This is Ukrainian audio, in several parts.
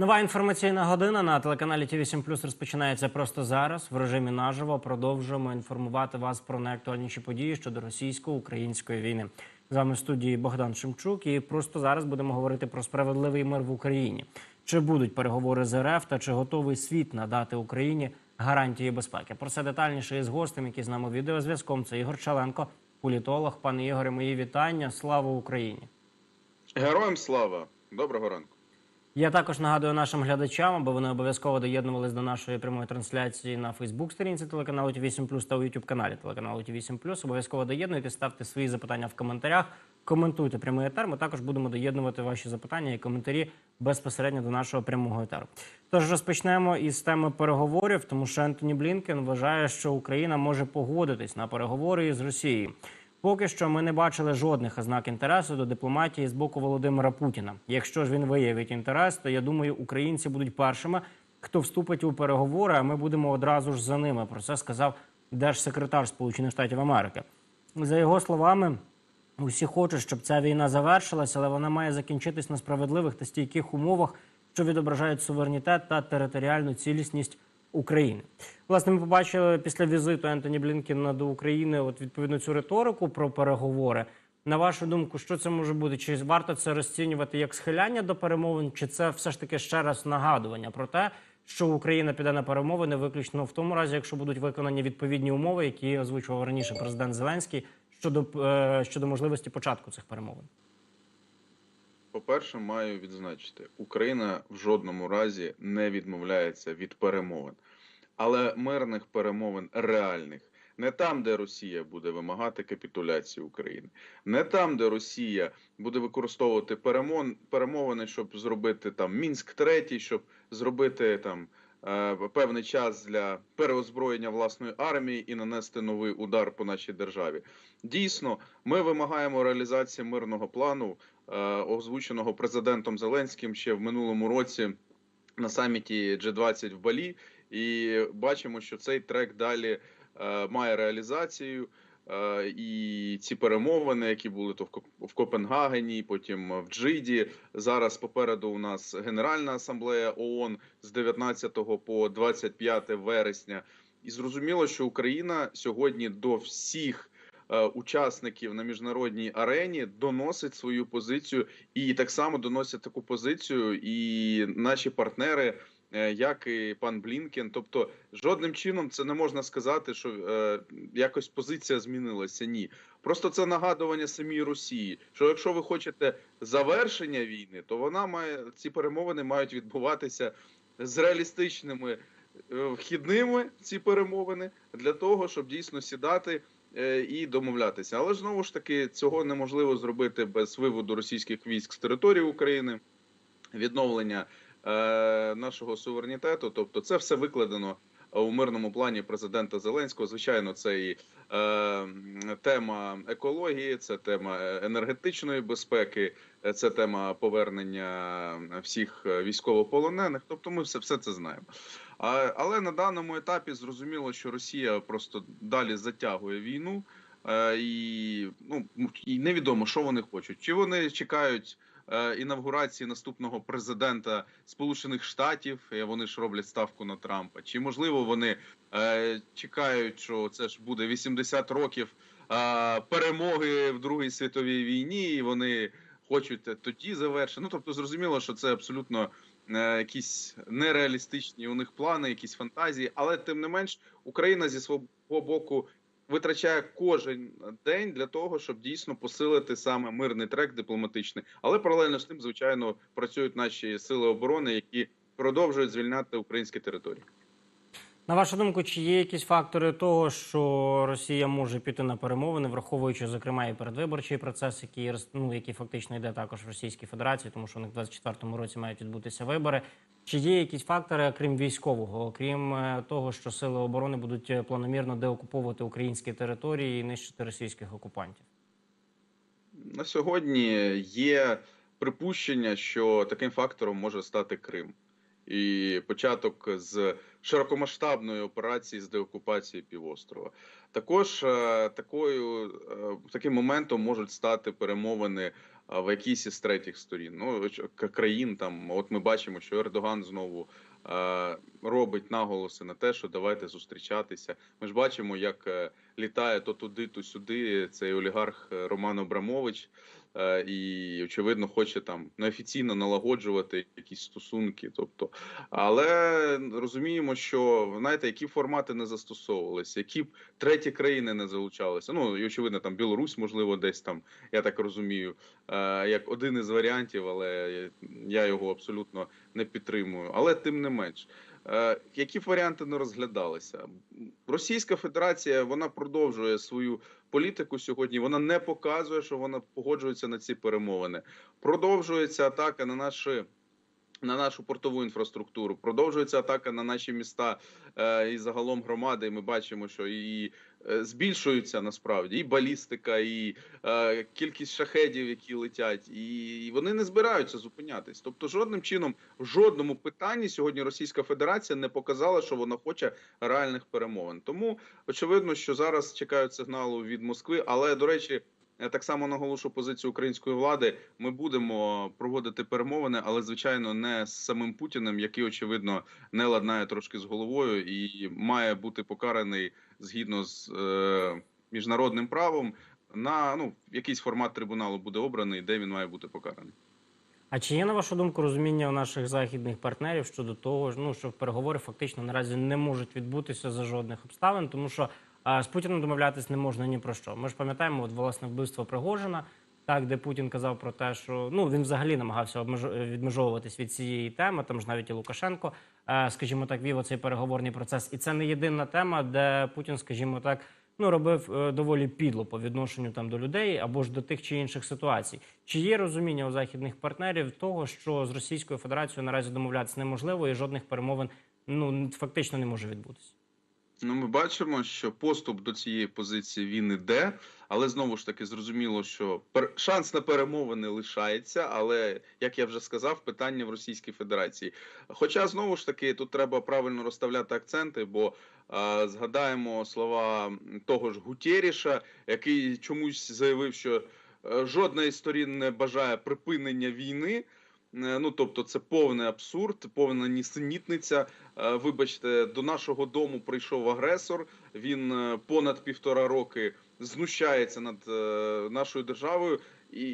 Нова інформаційна година на телеканалі ТВ 7 розпочинається просто зараз. В режимі наживо продовжуємо інформувати вас про найактуальніші події щодо російсько-української війни. З вами в студії Богдан Шемчук. І просто зараз будемо говорити про справедливий мир в Україні. Чи будуть переговори з РФ та чи готовий світ надати Україні гарантії безпеки? Про це детальніше із гостем, який з нами відеозв'язком. Це Ігор Чаленко, політолог. Пане Ігоре, мої вітання. Слава Україні! Героям слава! Доброго ранку. Я також нагадую нашим глядачам, аби вони обов'язково доєднувались до нашої прямої трансляції на Фейсбук-сторінці телеканалу ТВ 7 та у Ютуб каналі телеканалу ТВ 7 Обов'язково доєднуйтесь, ставте свої запитання в коментарях, коментуйте прямий етер. Ми також будемо доєднувати ваші запитання і коментарі безпосередньо до нашого прямого етеру. Тож розпочнемо із теми переговорів, тому що Ентоні Блінкен вважає, що Україна може погодитись на переговори із Росією. Поки що ми не бачили жодних ознак інтересу до дипломатії з боку Володимира Путіна. Якщо ж він виявить інтерес, то я думаю, українці будуть першими, хто вступить у переговори. А ми будемо одразу ж за ними. Про це сказав держсекретар Сполучених Штатів Америки. За його словами, усі хочуть, щоб ця війна завершилася, але вона має закінчитись на справедливих та стійких умовах, що відображають суверенітет та територіальну цілісність України. Власне, ми побачили після візиту Ентоні Блінкіна до України от відповідно цю риторику про переговори. На вашу думку, що це може бути? Чи варто це розцінювати як схиляння до перемовин, чи це все ж таки ще раз нагадування про те, що Україна піде на перемовини виключно в тому разі, якщо будуть виконані відповідні умови, які озвучував раніше президент Зеленський щодо е, щодо можливості початку цих перемовин? По-перше, маю відзначити, Україна в жодному разі не відмовляється від перемовин, але мирних перемовин реальних. Не там, де Росія буде вимагати капітуляції України, не там, де Росія буде використовувати перемовини, щоб зробити там мінськ третій, щоб зробити там е, певний час для переозброєння власної армії і нанести новий удар по нашій державі. Дійсно, ми вимагаємо реалізації мирного плану, озвученого президентом Зеленським ще в минулому році на саміті G20 в Балі, і бачимо, що цей трек далі е, має реалізацію. Е, І ці перемовини, які були то в Коп- Копенгагені, потім в Джиді. Зараз попереду у нас Генеральна асамблея ООН з 19 по 25 вересня. І зрозуміло, що Україна сьогодні до всіх е, учасників на міжнародній арені доносить свою позицію, і так само доносять таку позицію і наші партнери. е, Як і пан Блінкен, тобто жодним чином це не можна сказати, що е, якось позиція змінилася. Ні, просто це нагадування самій Росії. Що якщо ви хочете завершення війни, то вона має ці перемовини мають відбуватися з реалістичними е, вхідними ці перемовини для того, щоб дійсно сідати е, і домовлятися. Але знову ж таки цього неможливо зробити без виводу російських військ з території України, відновлення е, нашого суверенітету. Тобто, це все викладено у мирному плані президента Зеленського. Звичайно, це і е, тема екології, це тема е, енергетичної безпеки, е, це тема повернення всіх е, військовополонених. Тобто, ми все, все це знаємо. Але на даному етапі зрозуміло, що Росія просто далі затягує війну, е, і ну і невідомо, що вони хочуть. Чи вони чекають е, інавгурації наступного президента Сполучених Штатів? е, Вони ж роблять ставку на Трампа. Чи можливо вони чекають, що це ж буде 80 років перемоги в Другій світовій війні, і вони хочуть тоді завершити. Ну тобто, зрозуміло, що це абсолютно е, якісь нереалістичні у них плани, якісь фантазії, але тим не менш Україна зі свого боку витрачає кожен день для того, щоб дійсно посилити саме мирний трек дипломатичний. Але паралельно з тим, звичайно, працюють наші сили оборони, які продовжують звільняти українські території. На вашу думку, чи є якісь фактори того, що Росія може піти на перемовини, враховуючи зокрема і передвиборчий процес, який ну, який фактично йде також в Російській Федерації, тому що у них в 24-му році мають відбутися вибори. Чи є якісь фактори, окрім військового, окрім е, того, що сили оборони будуть е, планомірно деокуповувати українські території і нищити російських окупантів? На сьогодні є припущення, що таким фактором може стати Крим. І початок з широкомасштабної операції з деокупації півострова. Також е, такою е, таким моментом можуть стати перемовини в якійсь із третіх сторін. Ну країн там, от ми бачимо, що Ердоган знову е, робить наголоси на те, що давайте зустрічатися. Ми ж бачимо, як е, літає то туди, то сюди цей олігарх е, Роман Абрамович. Е, І очевидно, хоче там неофіційно налагоджувати якісь стосунки. Тобто, але розуміємо, що знаєте, які формати не застосовувалися, які б треті країни не залучалися. Ну і очевидно, там Білорусь, можливо, десь там, я так розумію, е, як один із варіантів, але я його абсолютно не підтримую. Але тим не менш, які варіанти не розглядалися, Російська Федерація вона продовжує свою політику сьогодні. Вона не показує, що вона погоджується на ці перемовини. Продовжується атака на наші. На нашу портову інфраструктуру продовжується атака на наші міста е, і загалом громади. Ми бачимо, що і е, збільшується насправді і балістика, і е, кількість шахедів, які летять, і, і вони не збираються зупинятись. Тобто, жодним чином, в жодному питанні сьогодні Російська Федерація не показала, що вона хоче реальних перемовин. Тому очевидно, що зараз чекають сигналу від Москви. Але до речі, я так само наголошу позицію української влади. Ми будемо проводити перемовини, але звичайно не з самим Путіним, який очевидно не ладнає трошки з головою і має бути покараний згідно з е, міжнародним правом. На ну якийсь формат трибуналу буде обраний, де він має бути покараний. А чи є на вашу думку розуміння у наших західних партнерів щодо того, ну що переговори фактично наразі не можуть відбутися за жодних обставин, тому що а, з Путіним домовлятись не можна ні про що. Ми ж пам'ятаємо, от власне вбивство Пригожина, так де Путін казав про те, що ну він взагалі намагався відмежовуватись від цієї теми. Там ж навіть і Лукашенко, скажімо так, вів оцей переговорний процес. І це не єдина тема, де Путін, скажімо так. Ну, робив е, доволі підло по відношенню там до людей або ж до тих чи інших ситуацій. Чи є розуміння у західних партнерів того, що з Російською Федерацією наразі домовлятися неможливо і жодних перемовин ну фактично не може відбутися? Ну, ми бачимо, що поступ до цієї позиції він іде, але знову ж таки зрозуміло, що шанс на перемовини лишається. Але як я вже сказав, питання в Російській Федерації. Хоча знову ж таки тут треба правильно розставляти акценти, бо е, згадаємо слова того ж Гутєріша, який чомусь заявив, що е, жодна із сторін не бажає припинення війни. Е, Ну, тобто, це повний абсурд, повна нісенітниця. Е, Вибачте, до нашого дому прийшов агресор. Він е, понад півтора роки знущається над нашою державою, і,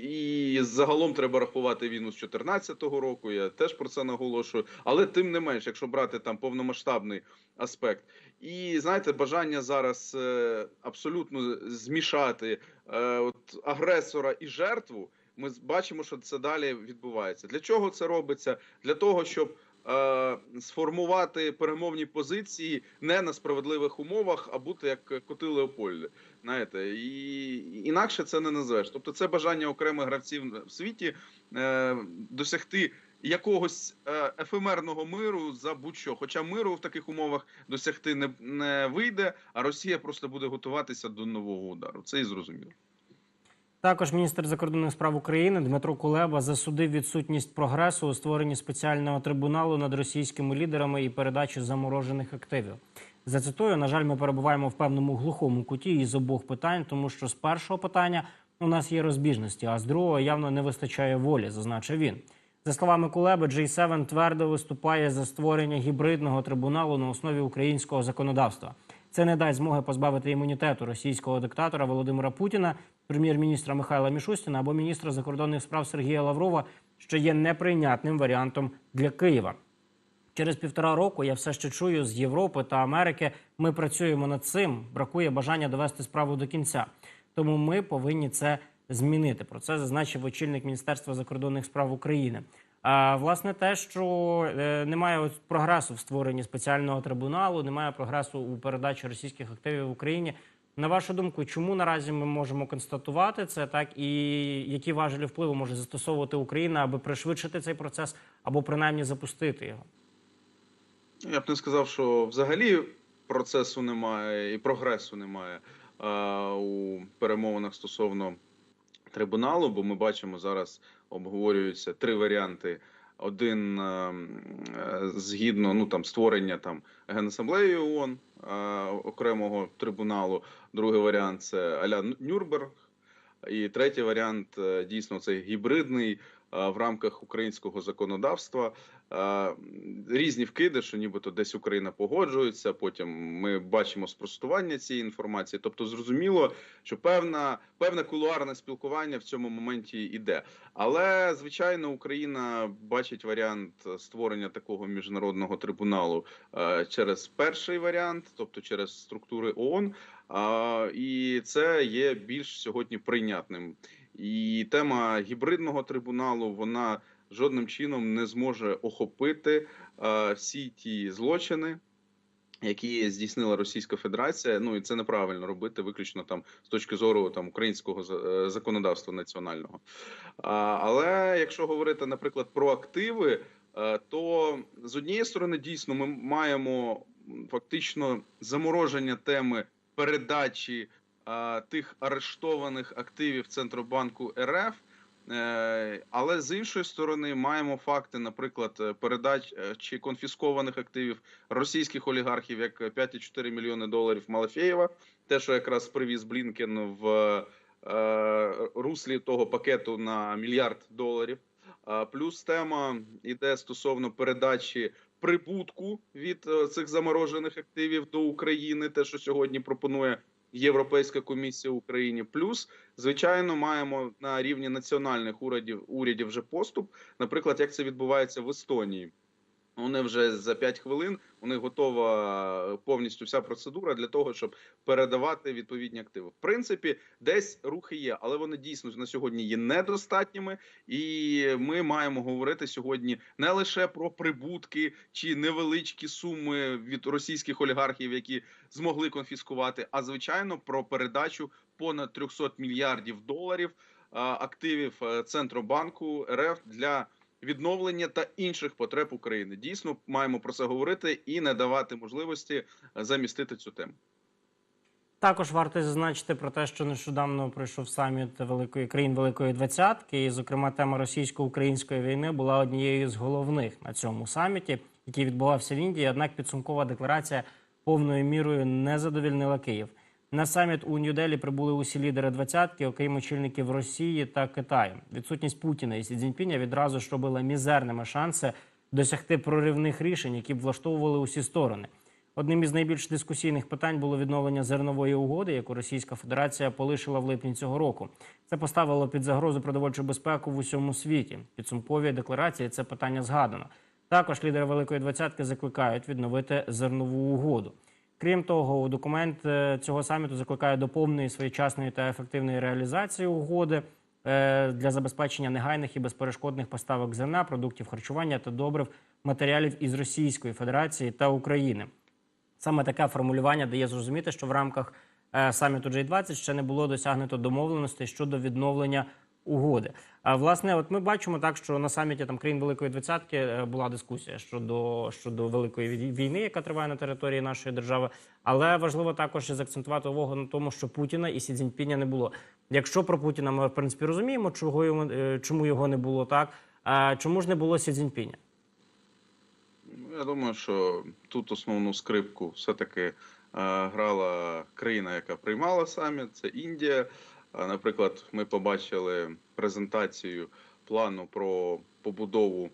і загалом треба рахувати війну з 2014 року. Я теж про це наголошую. Але тим не менш, якщо брати там повномасштабний аспект, і знаєте, бажання зараз е, абсолютно змішати е, от агресора і жертву. Ми бачимо, що це далі відбувається. Для чого це робиться? Для того, щоб е, сформувати перемовні позиції не на справедливих умовах, а бути як коти Леопольди. Знаєте, і інакше це не назвеш. Тобто, це бажання окремих гравців в світі е, досягти якогось е, ефемерного миру за будь-що. Хоча миру в таких умовах досягти не, не вийде, а Росія просто буде готуватися до нового удару. Це і зрозуміло. Також міністр закордонних справ України Дмитро Кулеба засудив відсутність прогресу у створенні спеціального трибуналу над російськими лідерами і передачі заморожених активів. Зацитую, на жаль, ми перебуваємо в певному глухому куті із обох питань, тому що з першого питання у нас є розбіжності, а з другого явно не вистачає волі, зазначив він. За словами Кулеби, G7 твердо виступає за створення гібридного трибуналу на основі українського законодавства. Це не дасть змоги позбавити імунітету російського диктатора Володимира Путіна, прем'єр-міністра Михайла Мішустіна або міністра закордонних справ Сергія Лаврова, що є неприйнятним варіантом для Києва. Через півтора року я все ще чую з Європи та Америки. Ми працюємо над цим. Бракує бажання довести справу до кінця. Тому ми повинні це змінити. Про це зазначив очільник Міністерства закордонних справ України. Власне те, що е, немає прогресу в створенні спеціального трибуналу, немає прогресу у передачі російських активів в Україні. На вашу думку, чому наразі ми можемо констатувати це так, і які важелі впливу може застосовувати Україна, аби пришвидшити цей процес або принаймні запустити його? Я б не сказав, що взагалі процесу немає і прогресу немає а, у перемовинах стосовно трибуналу, бо ми бачимо зараз обговорюються три варіанти. Один е, е, згідно ну там створення там генасамблеї ООН е, окремого трибуналу. Другий варіант це аля Нюрнберг. І третій варіант дійсно цей гібридний в рамках українського законодавства. Е, Різні вкиди, що нібито десь Україна погоджується. Потім ми бачимо спростування цієї інформації. Тобто, зрозуміло, що певна певне кулуарне спілкування в цьому моменті йде. Але звичайно, Україна бачить варіант створення такого міжнародного трибуналу е, через перший варіант, тобто через структури ООН. І це є більш сьогодні прийнятним. І тема гібридного трибуналу вона жодним чином не зможе охопити е, всі ті злочини. Які здійснила Російська Федерація, ну і це неправильно робити, виключно там з точки зору там українського е, законодавства національного. А, але якщо говорити, наприклад, про активи, е, то з однієї сторони дійсно ми маємо фактично замороження теми передачі тих арештованих активів Центробанку РФ. Е, Але з іншої сторони маємо факти, наприклад, е, передач е, чи конфіскованих активів російських олігархів, як 5,4 мільйони доларів Малафєєва, те, що якраз привіз Блінкен в руслі того пакету на мільярд доларів. Плюс тема йде стосовно передачі прибутку від цих заморожених активів до України, те, що сьогодні пропонує Європейська комісія Україні. Плюс, звичайно, маємо на рівні національних урядів урядів вже поступ. Наприклад, як це відбувається в Естонії. Вони вже за 5 хвилин них готова повністю вся процедура для того, щоб передавати відповідні активи. В принципі, десь рухи є, але вони дійсно на сьогодні є недостатніми, і ми маємо говорити сьогодні не лише про прибутки чи невеличкі суми від російських олігархів, які змогли конфіскувати, а звичайно про передачу понад 300 мільярдів доларів активів е, Центробанку РФ для відновлення та інших потреб України. Дійсно, маємо про це говорити і не давати можливості е, замістити цю тему. Також варто зазначити про те, що нещодавно пройшов саміт великої країн Великої Двадцятки, і, зокрема, тема російсько-української війни була однією з головних на цьому саміті, який відбувався в Індії. Однак підсумкова декларація повною мірою не задовільнила Київ. На саміт у Нью-Делі прибули усі лідери двадцятки, окрім очільників Росії та Китаю. Відсутність Путіна і Сі Цзіньпіня відразу ж робила мізерними шанси досягти проривних рішень, які б влаштовували усі сторони. Одним із найбільш дискусійних питань було відновлення зернової угоди, яку Російська Федерація полишила в липні цього року. Це поставило під загрозу продовольчу безпеку в усьому світі. В Підсумковій декларації це питання згадано. Також лідери Великої Двадцятки закликають відновити зернову угоду. Крім того, документ е, цього саміту закликає до повної своєчасної та ефективної реалізації угоди е, для забезпечення негайних і безперешкодних поставок зерна, продуктів харчування та добрив матеріалів із Російської Федерації та України. Саме таке формулювання дає зрозуміти, що в рамках е, саміту G20 ще не було досягнуто домовленостей щодо відновлення угоди. А власне, от ми бачимо так, що на саміті там країн Великої Двадцятки е, була дискусія щодо щодо великої війни, яка триває на території нашої держави. Але важливо також і заакцентувати увагу на тому, що Путіна і Сі Цзіньпіня не було. Якщо про Путіна ми в принципі розуміємо, чого йому е, чому його не було так. А чому ж не було Сі Цзіньпіня? Я думаю, що тут основну скрипку все-таки е, грала країна, яка приймала саміт, це Індія. Наприклад, ми побачили презентацію плану про побудову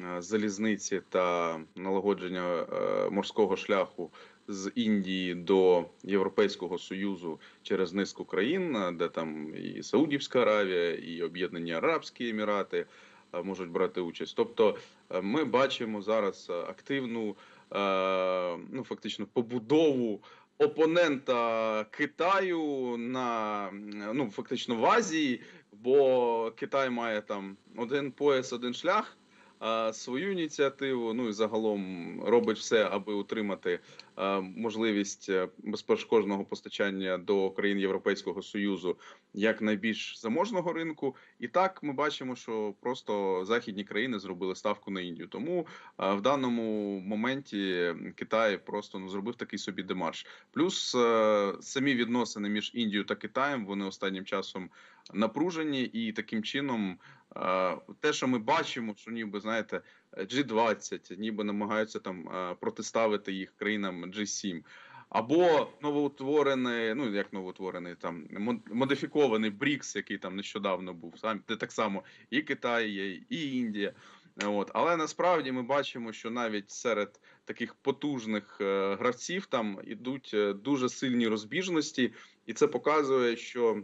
е, залізниці та налагодження е, морського шляху з Індії до Європейського Союзу через низку країн, е, де там і Саудівська Аравія, і Об'єднані Арабські Емірати можуть брати участь. Тобто ми бачимо зараз активну, ну фактично, побудову опонента Китаю на ну фактично в Азії, бо Китай має там один пояс, один шлях. Свою ініціативу, ну і загалом робить все, аби утримати можливість е, безперешкодного постачання до країн Європейського союзу як найбільш заможного ринку. І так ми бачимо, що просто західні країни зробили ставку на Індію. Тому в даному моменті Китай просто ну зробив такий собі демарш. Плюс е, самі відносини між Індією та Китаєм вони останнім часом напружені, і таким чином те, що ми бачимо, що ніби знаєте, G20, ніби намагаються там протиставити їх країнам G7. Або новоутворений, ну як новоутворений, там мод- модифікований БРІКС, який там нещодавно був, сам де так само і Китай є, і Індія. От. Але насправді ми бачимо, що навіть серед таких потужних е, гравців там ідуть е, дуже сильні розбіжності, і це показує, що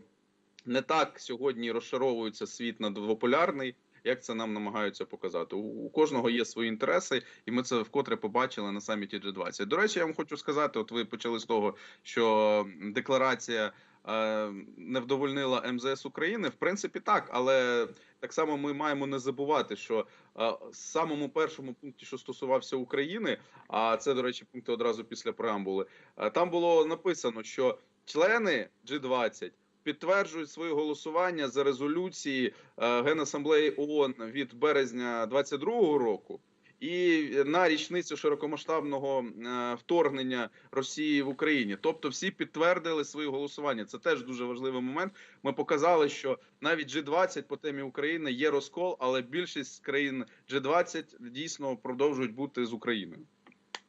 не так сьогодні розшаровується світ на двополярний, як це нам намагаються показати. У, кожного є свої інтереси, і ми це вкотре побачили на саміті G20. До речі, я вам хочу сказати: от ви почали з того, що декларація. е, Не вдовольнила МЗС України, в принципі, так, але так само ми маємо не забувати, що е, самому першому пункті, що стосувався України, а це, до речі, пункти одразу після преамбули, е, там було написано, що члени G20 підтверджують своє голосування за резолюції е, Генасамблеї ООН від березня 22-го року. І на річницю широкомасштабного е, вторгнення Росії в Україні, тобто всі підтвердили свої голосування. Це теж дуже важливий момент. Ми показали, що навіть G20 по темі України є розкол, але більшість країн G20 дійсно продовжують бути з Україною.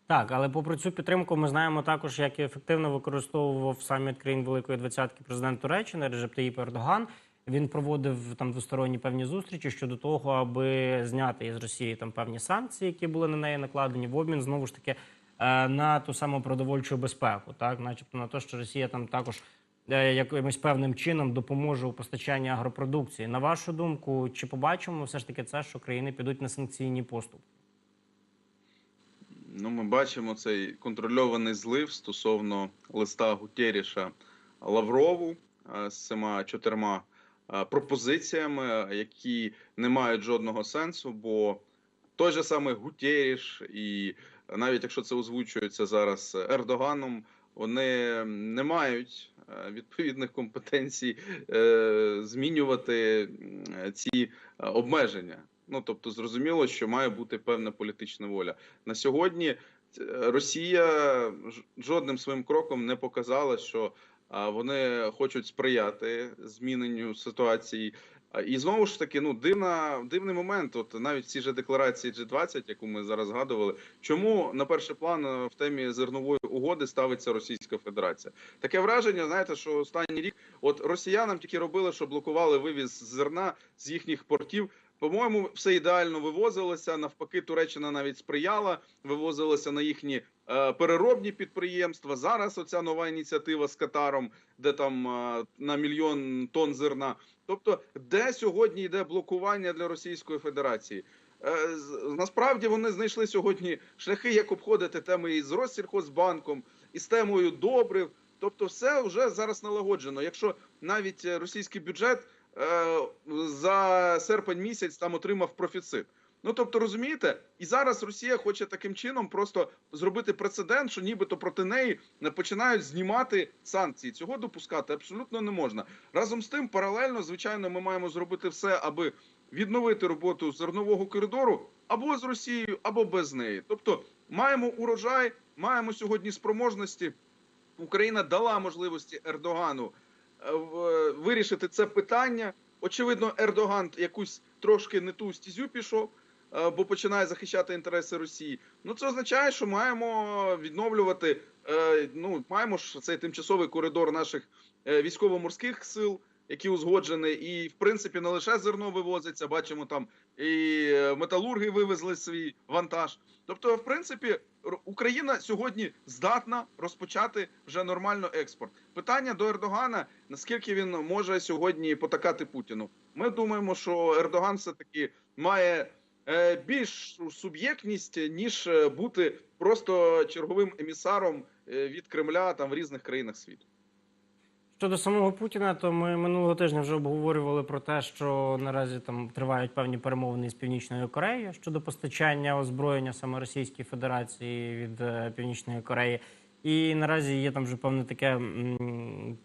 Так, але попри цю підтримку, ми знаємо також, як ефективно використовував саміт країн Великої Двадцятки президент Туреччини Реджеп Таїп Ердоган. Він проводив там двосторонні певні зустрічі щодо того, аби зняти із Росії там певні санкції, які були на неї накладені, в обмін знову ж таки е, на ту саму продовольчу безпеку, так, начебто на те, що Росія там також е, якимось певним чином допоможе у постачанні агропродукції. На вашу думку, чи побачимо все ж таки це, що країни підуть на санкційні поступки? Ну, ми бачимо цей контрольований злив стосовно листа Гутєріша Лаврову е, з цими чотирма е, пропозиціями, які не мають жодного сенсу, бо той же самий Гутєріш, і навіть якщо це озвучується зараз Ердоганом, вони не мають е, відповідних компетенцій е, змінювати ці е, обмеження. Ну тобто, зрозуміло, що має бути певна політична воля на сьогодні. е, Росія жодним своїм кроком не показала, що вони хочуть сприяти зміненню ситуації. І знову ж таки, ну дивна дивний момент. От навіть в цій же декларації G20, яку ми зараз згадували, чому на перший план е, в темі зернової угоди ставиться Російська Федерація? Таке враження, знаєте, що останній рік, от росіянам тільки робили, що блокували вивіз зерна з їхніх портів. По-моєму, все ідеально вивозилося. Навпаки, Туреччина навіть сприяла, вивозилося на їхні е, переробні підприємства. Зараз оця нова ініціатива з Катаром, де там е, на мільйон тонн зерна. Тобто, де сьогодні йде блокування для Російської Федерації? Е, насправді вони знайшли сьогодні шляхи, як обходити теми із Россільхозбанком, із темою добрив. Тобто, все вже зараз налагоджено. Якщо навіть е, російський бюджет за серпень місяць там отримав профіцит. Ну тобто, розумієте, і зараз Росія хоче таким чином просто зробити прецедент, що нібито проти неї не починають знімати санкції. Цього допускати абсолютно не можна. Разом з тим, паралельно, звичайно, ми маємо зробити все, аби відновити роботу зернового коридору або з Росією, або без неї. Тобто, маємо урожай, маємо сьогодні спроможності. Україна дала можливості Ердогану е, вирішити це питання. Очевидно, Ердоган якусь трошки не ту стізю пішов, е, бо починає захищати інтереси Росії. Ну це означає, що маємо відновлювати. е, Ну маємо ж цей тимчасовий коридор наших е, військово-морських сил, які узгоджені, і в принципі не лише зерно вивозиться. Бачимо там і е, металурги вивезли свій вантаж. Тобто, в принципі, Україна сьогодні здатна розпочати вже нормально експорт. Питання до Ердогана: наскільки він може сьогодні потакати Путіну? Ми думаємо, що Ердоган все таки має е, більшу суб'єктність ніж е, бути просто черговим емісаром від Кремля там в різних країнах світу. Щодо самого Путіна, то ми минулого тижня вже обговорювали про те, що наразі там тривають певні перемовини з Північною Кореєю щодо постачання озброєння саме Російській Федерації від е, Північної Кореї. І наразі є там вже певне таке м,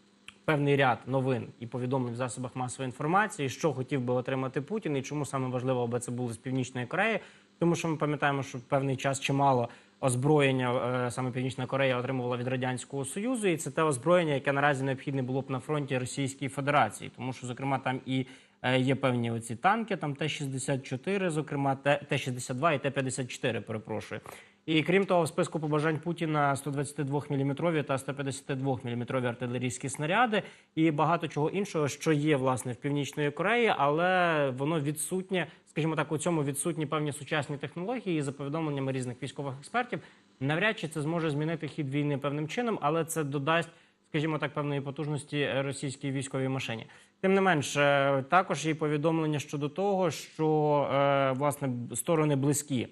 певний ряд новин і повідомлень в засобах масової інформації, що хотів би отримати Путін, і чому саме важливо, аби це було з Північної Кореї. Тому що ми пам'ятаємо, що певний час чимало озброєння е, саме Північна Корея отримувала від радянського союзу, і це те озброєння, яке наразі необхідне було б на фронті Російської Федерації, тому що зокрема там і е, є певні оці танки, там Т-64, зокрема Т- Т-62 і Т-54, перепрошую. І крім того, в списку побажань Путіна 122 мм та 152 мм артилерійські снаряди і багато чого іншого, що є власне в північної Кореї, але воно відсутнє, скажімо так, у цьому відсутні певні сучасні технології. І за повідомленнями різних військових експертів, навряд чи це зможе змінити хід війни певним чином, але це додасть. Скажімо так, певної потужності російській військовій машині. Тим не менш, е, також є повідомлення щодо того, що е, власне сторони близькі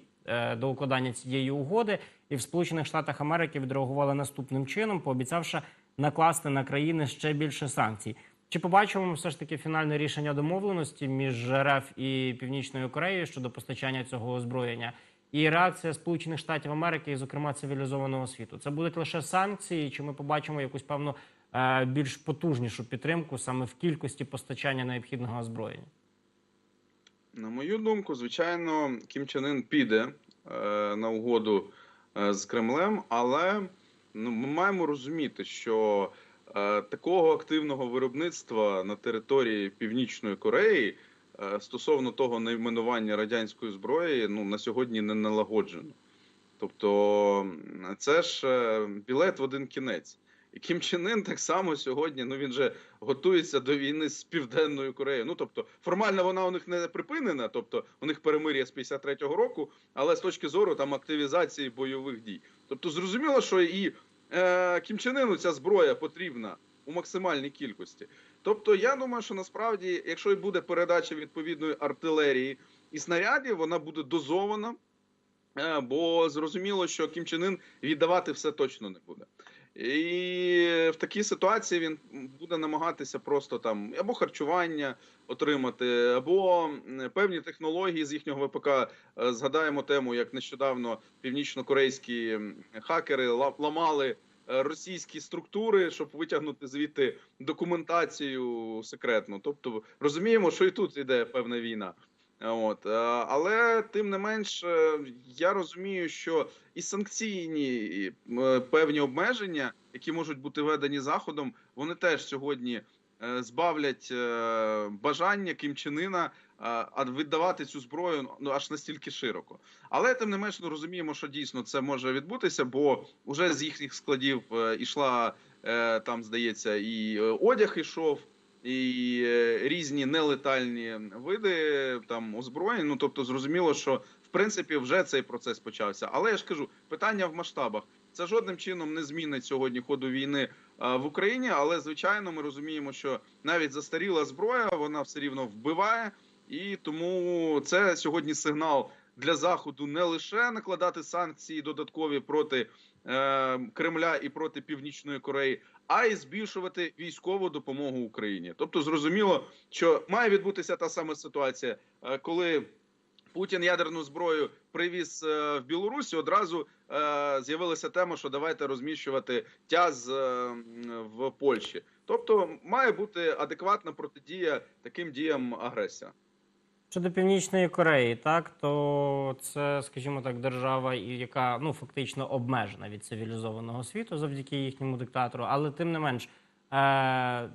до укладання цієї угоди, і в Сполучених Штатах Америки відреагували наступним чином, пообіцявши накласти на країни ще більше санкцій. Чи побачимо ми все ж таки фінальне рішення домовленості між РФ і Північною Кореєю щодо постачання цього озброєння? І реакція Сполучених Штатів Америки, і, зокрема цивілізованого світу, це будуть лише санкції, чи ми побачимо якусь певну е, більш потужнішу підтримку саме в кількості постачання необхідного озброєння? На мою думку, звичайно, Кім Чен Ын піде е, на угоду е, з Кремлем, але ну, ми маємо розуміти, що е, такого активного виробництва на території Північної Кореї е, стосовно того найменування радянської зброї ну, на сьогодні не налагоджено. Тобто, це ж е, білет в один кінець. І Кім Чен Ын так само сьогодні, ну він же готується до війни з Південною Кореєю. Ну тобто, формально вона у них не припинена, тобто у них перемир'я з 53-го року, але з точки зору там активізації бойових дій. Тобто, зрозуміло, що і е, Кім Чен Ыну ця зброя потрібна у максимальній кількості. Тобто, я думаю, що насправді, якщо і буде передача відповідної артилерії і снарядів, вона буде дозована. Е, Бо зрозуміло, що Кім Чен Ын віддавати все точно не буде. І в такій ситуації він буде намагатися просто там або харчування отримати, або певні технології з їхнього ВПК. Е, Згадаємо тему, як нещодавно північно-корейські хакери ламали е, російські структури, щоб витягнути звідти документацію секретну. Тобто розуміємо, що і тут іде певна війна. От, е, але тим не менш, е, я розумію, що і санкційні і, е, певні обмеження, які можуть бути введені заходом, вони теж сьогодні збавлять бажання Кім е, а віддавати цю зброю ну аж настільки широко. Але тим не менш, ну розуміємо, що дійсно це може відбутися, бо вже з їхніх складів ішла там, здається, і одяг ішов і е, різні нелетальні види там озброєнь. Ну тобто, зрозуміло, що в принципі вже цей процес почався. Але я ж кажу, питання в масштабах. Це жодним чином не змінить сьогодні ходу війни в Україні. Але звичайно, ми розуміємо, що навіть застаріла зброя вона все рівно вбиває, і тому це сьогодні сигнал для заходу не лише накладати санкції додаткові проти е, Кремля і проти Північної Кореї, а й збільшувати військову допомогу Україні. Тобто, зрозуміло, що має відбутися та сама ситуація, е, коли Путін ядерну зброю привіз е, в Білорусі. Одразу е, з'явилася тема, що давайте розміщувати тяз в Польщі. Тобто, має бути адекватна протидія таким діям агресія. Щодо Північної Кореї, так то це, скажімо так, держава, яка ну фактично обмежена від цивілізованого світу завдяки їхньому диктатору. Але тим не менш, е,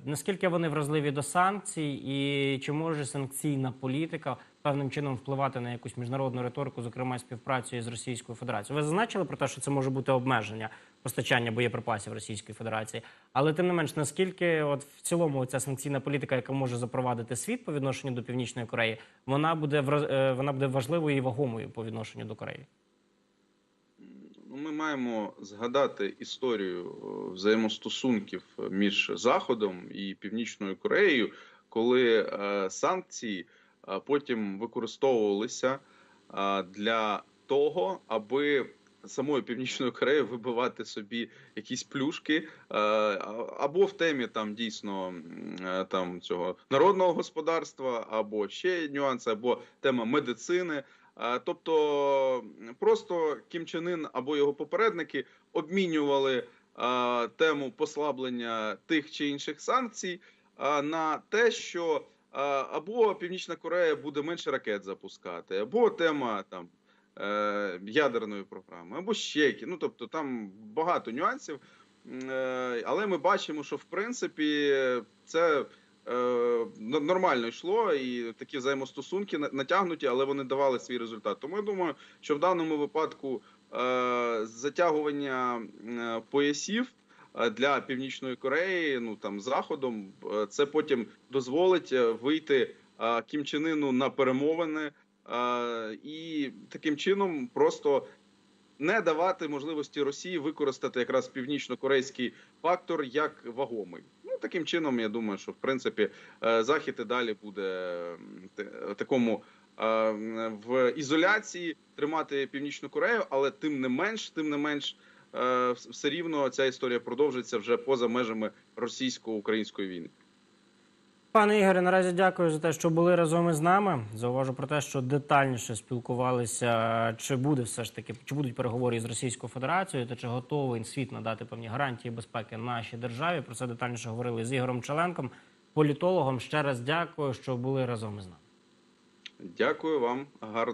наскільки вони вразливі до санкцій, і чи може санкційна політика певним чином впливати на якусь міжнародну риторику, зокрема співпрацю із Російською Федерацією? Ви зазначили про те, що це може бути обмеження постачання боєприпасів Російської Федерації, але тим не менш, наскільки от в цілому ця санкційна політика, яка може запровадити світ по відношенню до Північної Кореї, вона буде е, вона буде важливою і вагомою по відношенню до Кореї. Ну, Ми маємо згадати історію е, взаємостосунків між Заходом і Північною Кореєю, коли е, санкції е, потім використовувалися е, для того, аби самою Північною Кореєю вибивати собі якісь плюшки, е, або в темі там дійсно е, там цього народного господарства, або ще нюанси, або тема медицини. Е, Тобто просто Кім Чен Ын або його попередники обмінювали тему послаблення тих чи інших санкцій на те, що або Північна Корея буде менше ракет запускати, або тема там е, ядерної програми, або ще. Ну тобто там багато нюансів. Е, Але ми бачимо, що в принципі це е, нормально йшло, і такі взаємостосунки натягнуті, але вони давали свій результат. Тому я думаю, що в даному випадку затягування поясів для Північної Кореї, ну там заходом, це потім дозволить вийти Кім Чен Ыну на перемовини і таким чином просто не давати можливості Росії використати якраз північно-корейський фактор як вагомий. Ну таким чином, я думаю, що в принципі е, захід і далі буде м, такому е, в ізоляції тримати північну Корею, але тим не менш, тим не менш, е, все рівно ця історія продовжиться вже поза межами російсько-української війни. Пане Ігоре, наразі дякую за те, що були разом із нами. Зауважу про те, що детальніше спілкувалися, чи буде все ж таки, чи будуть переговори з Російською Федерацією, та чи готовий світ надати певні гарантії безпеки нашій державі. Про це детальніше говорили з Ігорем Челенком, політологом. Ще раз дякую, що були разом із нами. Дякую вам, гарно.